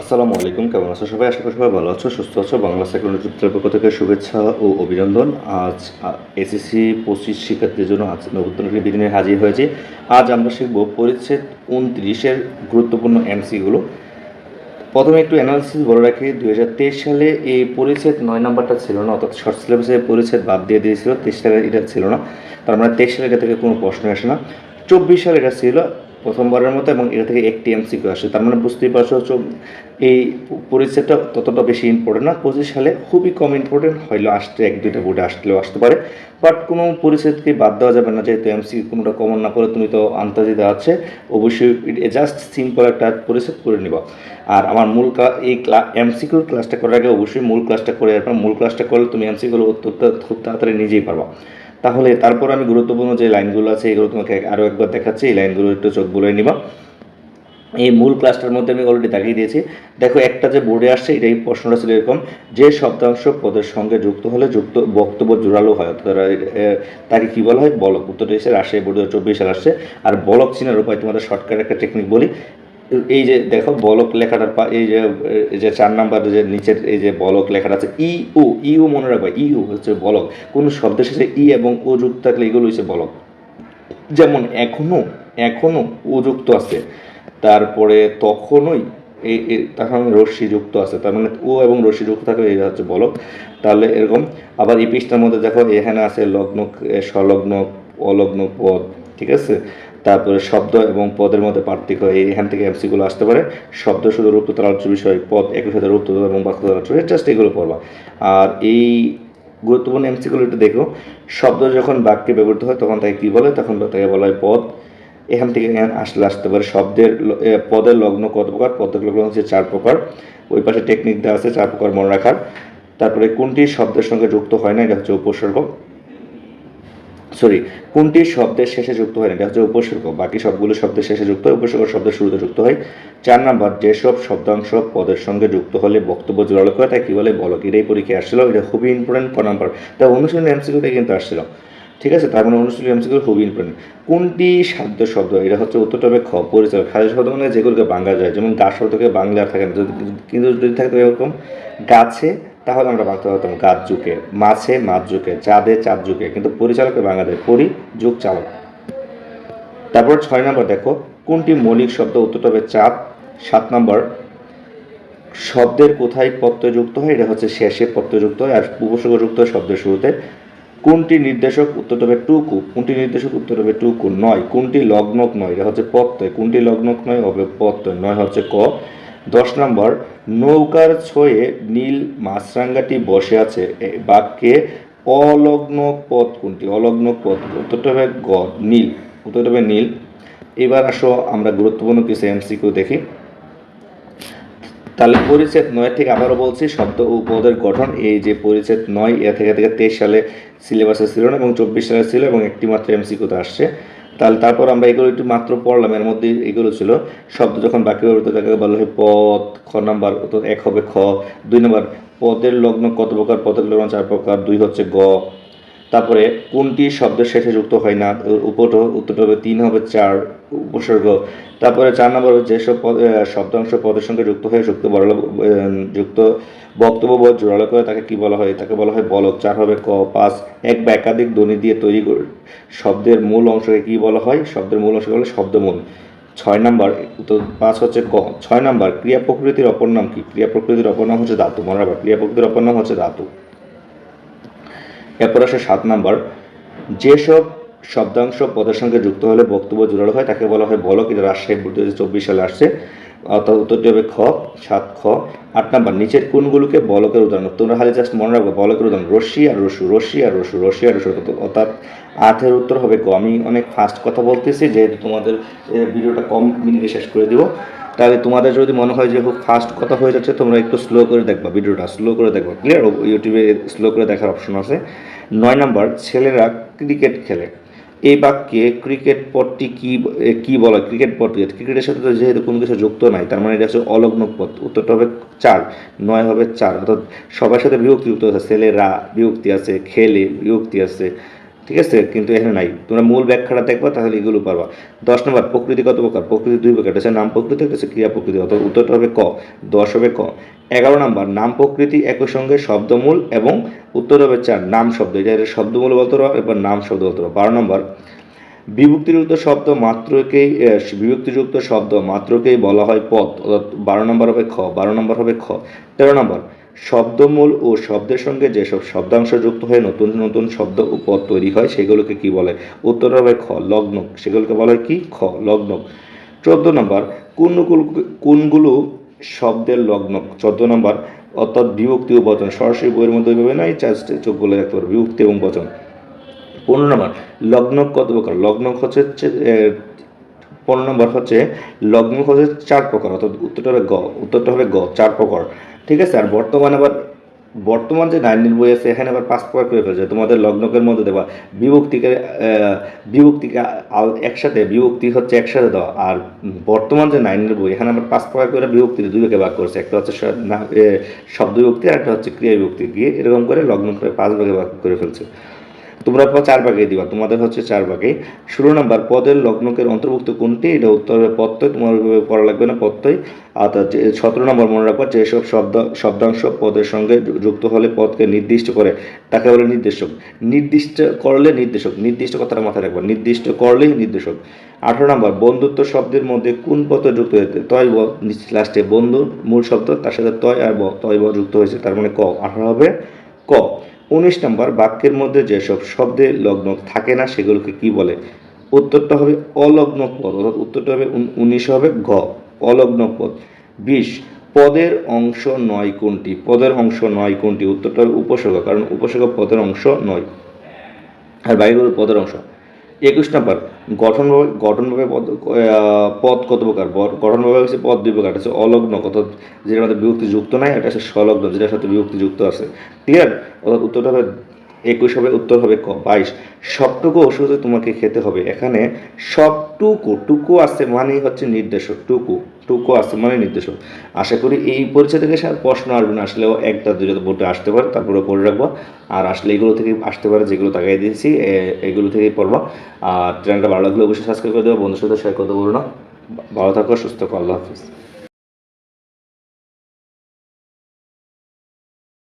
আসসালামু আলাইকুম, কেমন আছো সবাই? আশা করি সবাই ভালো আছো, সুস্থ আছো। বাংলা সেকেন্ডারি চিত্রের পক্ষ থেকে শুভেচ্ছা ও অভিনন্দন। আজ এসএসসি পঁচিশ শিক্ষার্থীদের জন্য আজ একটি ভিডিও নিয়ে হাজির হয়েছে। আজ আমরা শিখব পরিচ্ছেদ উনত্রিশের গুরুত্বপূর্ণ এমসিগুলো। প্রথমে একটু অ্যানালিসিস বলে রাখি, দুই হাজার তেইশ সালে এই পরিচ্ছেদ নয় নাম্বারটা ছিল না, অর্থাৎ শর্ট সিলেবাসে পরিচ্ছেদ বাদ দিয়ে দিয়েছিল, তেইশ সালে এটা ছিল না। তার মানে তেইশ সালে এটা থেকে কোনো প্রশ্ন আসে না। চব্বিশ সালে এটা ছিল প্রথমবারের মতো এবং এটা থেকে একটি এমসিকিউ আসে। তার মানে বুঝতেই পারছ চব- এই পরিচ্ছেদটা ততটা বেশি ইম্পর্টেন্ট না। পঁচিশ সালে খুবই কম ইম্পর্টেন্ট হইলেও আসতে, এক, দুইটা বোর্ডে আসলেও আসতে পারে। বাট কোনো পরিচ্ছেদকে বাদ দেওয়া যাবে না। যেহেতু এমসি কোনোটা কমন না করে তুমি তো দেওয়া আছে অবশ্যই জাস্ট সিম্পল একটা পরিচ্ছেদ করে নিবা। আর আমার মূল এই এমসিকিউর ক্লাসটা করার আগে অবশ্যই মূল ক্লাসটা করে মূল ক্লাসটা করলে তুমি এমসিকিউর উত্তরটা খুব তাড়াতাড়ি নিজেই পারবা। তাহলে তারপর আমি গুরুত্বপূর্ণ যে লাইনগুলো আছে, এগুলো তোমাকে আরও একবার দেখাচ্ছি। এই লাইনগুলো একটু চোখ বলে নিবা। এই মূল ক্লাসটার মধ্যে আমি অলরেডি দেখিয়ে দিয়েছি। দেখো, একটা যে বোর্ডে আসছে, এটাই প্রশ্নটা ছিল এরকম। যে শব্দাংশ পদের সঙ্গে যুক্ত হলে যুক্ত বক্তব্য জোরালো হয়, অর্থাৎ তাকে কী বলা হয়? বলক। উত্তরটা এসে রাজশাহী বোর্ডে চব্বিশ সাল আসছে। আর বলক চিনার উপায় তোমাদের শর্টকাট একটা টেকনিক বলি। এই যে দেখো বলক লেখাটার এই যে যে চার নাম্বার যে নিচের এই যে বলক লেখাটা আছে ই ও ই ও মনে রাখবা ই ও হচ্ছে বলক। কোনো শব্দের সাথে ই এবং ও যুক্ত থাকলে এগুলো হচ্ছে বলক। যেমন এখনও এখনও যুক্ত আছে তারপরে তখনই এই তখন রশ্মি যুক্ত আছে তার মানে ও এবং রশ্মি যুক্ত থাকলে এটা হচ্ছে বলক। তাহলে এরকম আবার এই পৃষ্ঠার মধ্যে দেখো এখানে আছে লগ্ন এ, সংলগ্ন অলগ্ন পদ ঠিক আছে? তারপরে শব্দ এবং পদের মধ্যে পার্থক্য এই এখান থেকে এমসিগুলো আসতে পারে। শব্দ শুধু রূপ তথা আলোচ্য বিষয় পদ একই সাথে রূপ তথা এবং বাক্য তথা আলোচ্য জাস্ট এগুলো পড়বা। আর এই গুরুত্বপূর্ণ এমসিগুলো একটু দেখো। শব্দ যখন বাক্যে ব্যবহৃত হয়, তখন তাকে কী বলে? তখন তাকে বলা হয় পদ। এখান থেকে আসলে আসতে পারে শব্দের পদের লগ্ন কত প্রকার? পদের লগ্ন হচ্ছে চার প্রকার। ওই পাশে টেকনিক দেওয়া আছে, চার প্রকার মনে রাখার। তারপরে কোনটি শব্দের সঙ্গে যুক্ত হয় না, এটা হচ্ছে উপসর্গ। সরি কোনটি শব্দের শেষে যুক্ত হয় না? এটা হচ্ছে উপসর্গ। বাকি সবগুলো শব্দের শেষে যুক্ত হয়, উপসর্গ শব্দের শুরুতে যুক্ত হয়। চার নাম্বার, যেসব শব্দাংশ পদের সঙ্গে যুক্ত হলে বক্তব্য জোরালো করে, তাই কী বলে? বলক এটাই পরীক্ষায় আসছিল। এটা খুবই ইম্পর্টেন্ট ক নাম্বার। তা অনুশীলনী এমসিকিউতে কিন্তু আসছিল। ঠিক আছে, তার মানে অনুশীলনী এমসিকিউ খুবই ইম্পর্টেন্ট কোনটি সাধ্য শব্দ? এটা হচ্ছে উত্তরটা হবে খ, পরিচয়। খাদ্য শব্দ মানে যেগুলোকে বাংলা যায়, যেমন গাছ শব্দকে বাংলা থাকে না। কিন্তু যদি থাকতো এরকম গাছে তাহলে আমরা বাংলা হতাম গাছ যুগে, মাছে মাছ যুগে, চাঁদে চাঁদ যুগে, কিন্তু পরিচালকে বাংলা দেয় পরি, যুগ, চালক। তারপর ছয় নম্বর দেখো, কোনটি মৌলিক শব্দ উত্তরটা হবে চাঁদ? সাত নম্বর, শব্দের কোথায় প্রত্যয় যুক্ত হয়? এটা হচ্ছে শেষে প্রত্যয় যুক্ত হয়, আর উপসর্গ যুক্ত হয় শব্দের শুরুতে। কোনটি নির্দেশক উত্তর হবে টুকু? কোনটি নির্দেশক উত্তর হবে টুকু? নয়। কোনটি লগ্নক নয়? এটা হচ্ছে প্রত্যয় কোনটি লগ্নক নয়? হবে প্রত্যয় নয় হচ্ছে ক। দশ নম্বর, নৌকার ছয়ে নীল মাছরাঙ্গাটি বসে আছে। বাক্যে অলগ্ন পদ কোনটি? অলগ্ন পদ উত্তরটা হবে গ, নীল। উত্তরটা হবে নীল। এবার আসো আমরা গুরুত্বপূর্ণ কিছু এমসিকিউ দেখি। তাহলে পরিচ্ছেদ নয় থেকে আবারও বলছি, শব্দ ও গঠন, এই যে পরিচ্ছেদ নয়, এ থেকে থেকে তেইশ সালে সিলেবাসে ছিল না এবং চব্বিশ সালে ছিল এবং একটি মাত্র এমসিকিউতে আসছে। তাহলে তারপর আমরা এগুলো একটু মাত্র পড়লাম, এর মধ্যে এগুলো ছিল। শব্দ যখন বাক্য ব্যবহৃত তাকে বলা হয় পদ, খ নাম্বার তো এক হবে খ। দুই নাম্বার, পদের লগ্ন কত প্রকার, পদের লগ্ন চার প্রকার, দুই হচ্ছে গ। তারপরে কোনটি শব্দের শেষে যুক্ত হয় না উপর উত্তরটা হবে তিন, হবে চার উপসর্গ। তারপরে চার নম্বর যেসব শব্দাংশ পদের সঙ্গে যুক্ত হয়ে যুক্ত বড় যুক্ত বক্তব্য বোধ জোরালো করে তাকে কি বলা হয়? তাকে বলা হয় বলক। চার হবে ক, পাঁচ। এক বা একাধিক ধ্বনি দিয়ে তৈরি শব্দের মূল অংশকে কি বলা হয়? শব্দের মূল অংশকে বলে শব্দমূল। ছয় নাম্বার তো পাঁচ হচ্ছে ক। ছয় নাম্বার, ক্রিয়া প্রকৃতির অপর নাম কি? ক্রিয়া প্রকৃতির অপর নাম হচ্ছে ধাতু। মনে রাখবা, ক্রিয়া প্রকৃতির অপর নাম হচ্ছে ধাতু। এরপর আসে সাত নাম্বার। যেসব শব্দাংশ পদের সঙ্গে যুক্ত হলে বক্তব্য জোরালো হয়, তাকে বলা হয় বলক। এটা রাজশাহী চব্বিশ সালে আসছে। অর্থাৎ উত্তরটি হবে খ, সাত খ, আট নাম্বার, নিচের কোনগুলোকে বলকের উদাহরণ তোমরা খালি জাস্ট মনে রাখব, বলকের উদাহরণ, রশ্মি আর রসু, রশ্মি আর রসু, রশ্মি আর রসু অর্থাৎ আটের উত্তর হবে ক আমি অনেক ফাস্ট কথা বলতেছি, যেহেতু তোমাদের ভিডিওটা কম মিনিটে শেষ করে দিব। তাহলে তোমাদের যদি মনে হয় যে খুব ফাস্ট কথা হয়ে যাচ্ছে, তোমরা একটু স্লো করে দেখবা ভিডিওটা স্লো করে দেখবা। ক্লিয়ার ইউটিউবে স্লো করে দেখার অপশন আছে। নয় নাম্বার, ছেলেরা ক্রিকেট খেলে। এই বাক্যে ক্রিকেট পদটি কি কি বলা ক্রিকেট পদ ক্রিকেটের সাথে তো যেহেতু কোনো কিছু যুক্ত নাই, তার মানে এটা হচ্ছে অলগ্ন পদ। উত্তরটা হবে চার, নয় হবে চার। অর্থাৎ সবার সাথে বিভক্তি যুক্ত আছে, ছেলেরা বিভক্তি আছে, খেলে বিভক্তি আছে, ঠিক আছে? কিন্তু এখানে নাই। তোমরা মূল ব্যাখ্যাটা দেখবা, তাহলে এগুলো পারবা। দশ নম্বর, প্রকৃতি কত প্রকার? প্রকৃতি দুই প্রকার। হচ্ছে নাম প্রকৃতি একটা হচ্ছে ক্রিয়া প্রকৃতি। অর্থাৎ উত্তরটা হবে ক, দশ হবে ক। এগারো নম্বর, নাম প্রকৃতি একই সঙ্গে শব্দমূল এবং উত্তর হবে চার, নাম, শব্দ। এটা এর শব্দমূল বলতে পারো, এবার নাম, শব্দ বলতে পারো। বারো নম্বর, বিভক্তিযুক্ত শব্দ মাত্রকেই বিভক্তিযুক্ত শব্দ মাত্রকেই বলা হয় পদ। অর্থাৎ বারো নম্বর হবে খ, বারো নম্বর হবে খ। তেরো নম্বর, শব্দমূল ও শব্দের সঙ্গে যেসব শব্দাংশ যুক্ত হয়ে নতুন নতুন শব্দ ও পদ তৈরি হয়, সেগুলোকে কি বলে? উত্তর হবে খ লগ্ন সেগুলোকে বলা হয় কি? খ লগ্ন চোদ্দ নম্বর কোনগুলো কোনগুলো শব্দের লগ্ন চোদ্দ নম্বর অর্থাৎ বিভক্তি ও বচন, সরাসরি বইয়ের মধ্যে ওইভাবে নাই চার্জটি চোখ বলে রাখতে পারবে, বিভক্তি এবং বচন। পনেরো নম্বর লগ্ন কত প্রকার? লগ্ন হচ্ছে পনেরো নম্বর হচ্ছে লগ্ন হচ্ছে চার প্রকার, অর্থাৎ উত্তরটা হবে গ, উত্তরটা হবে গ, চার প্রকার। ঠিক আছে? আর বর্তমানে আবার বর্তমান যে নাইন বই আছে, এখানে আবার পাঁচ প্রকার করে ফেলছে। তোমাদের লগ্নকের মধ্যে দেওয়া, বিভক্তিকে বিভক্তিকে একসাথে, বিভক্তি হচ্ছে একসাথে দেওয়া। আর বর্তমান যে নাইনের বই, এখানে আবার পাঁচ প্রকার করে বিভক্তি দুই ভাগে করছে। একটা হচ্ছে শব্দ বিভক্তি আর একটা হচ্ছে ক্রিয়া বিভক্তি গিয়ে এরকম করে লগ্ন করে পাঁচ ভাগে ভাগ করে ফেলছে। তোমরা চার ভাগে দিবা, তোমাদের হচ্ছে চার ভাগে। ষোলো নম্বর, পদের লগ্নকের অন্তর্ভুক্ত কোনটি? এটা উত্তর হবে পত্তই তোমার পড়া লাগবে না পত্তই আর তার সতেরো নম্বর মনে রাখবা, যেসব শব্দ, শব্দাংশ পদের সঙ্গে যুক্ত হলে পদকে নির্দিষ্ট করে, তাকে বলে নির্দেশক। নির্দিষ্ট করলে নির্দেশক, নির্দিষ্ট কথাটা মাথায় রাখবা, নির্দিষ্ট করলেই নির্দেশক। আঠারো নম্বর, বন্ধুত্ব শব্দের মধ্যে কোন পদ যুক্ত হয়েছে? তয় ব লাস্টে বন্ধু, মূল শব্দ, তার সাথে তয় আর ব, তয় ব যুক্ত হয়েছে, তার মানে ক। আঠারো হবে ক। উনিশ নম্বর বাক্যের মধ্যে যেসব শব্দে লগ্ন থাকে না, সেগুলোকে কি বলে? উত্তরটা হবে অলগ্ন পদ অর্থাৎ উত্তরটা হবে উন- উনিশ হবে ঘ। অলগ্ন পদ বিশ, পদের অংশ নয় কোনটি? পদের অংশ নয় কোনটি? উত্তরটা হবে উপসর্গ, কারণ উপসর্গ পদের অংশ নয়। আর বাইরে পদের অংশ। একুশ নম্বর, গঠনভাবে গঠনভাবে পদ পদ কত প্রকার? গঠনভাবে হচ্ছে পদ দুই প্রকার হচ্ছে অলগ্ন কত যেটার মধ্যে বিভক্তি যুক্ত নাই, এটা হচ্ছে স্বলগ্ন যেটার সাথে বিভক্তি যুক্ত আছে। ক্লিয়ার অর্থাৎ উত্তরটা হবে একুশ হবে, উত্তর হবে, ক, বাইশ। সবটুকু ওষুধে তোমাকে খেতে হবে। এখানে সবটুকু, টুকু আছে মানে হচ্ছে নির্দেশক, টুকু টুকু আছে মানে নির্দেশক। আশা করি এই পরিচয় থেকে আর প্রশ্ন আসবে না, আসলেও একটা দুটো বোর্ডে আসতে পারে তারপরে পড়ে রাখব। আর আসলে এগুলো থেকে আসতে পারে, যেগুলো তাকাই দিয়েছি এগুলো থেকেই পড়বা। আর চ্যানেলটা ভালো লাগলে অবশ্যই সাবস্ক্রাইব করে দেবো বন্ধুর সাথে শেয়ার করতে বলো না। ভালো থাকো, সুস্থ থাকো, আল্লাহ হাফিজ।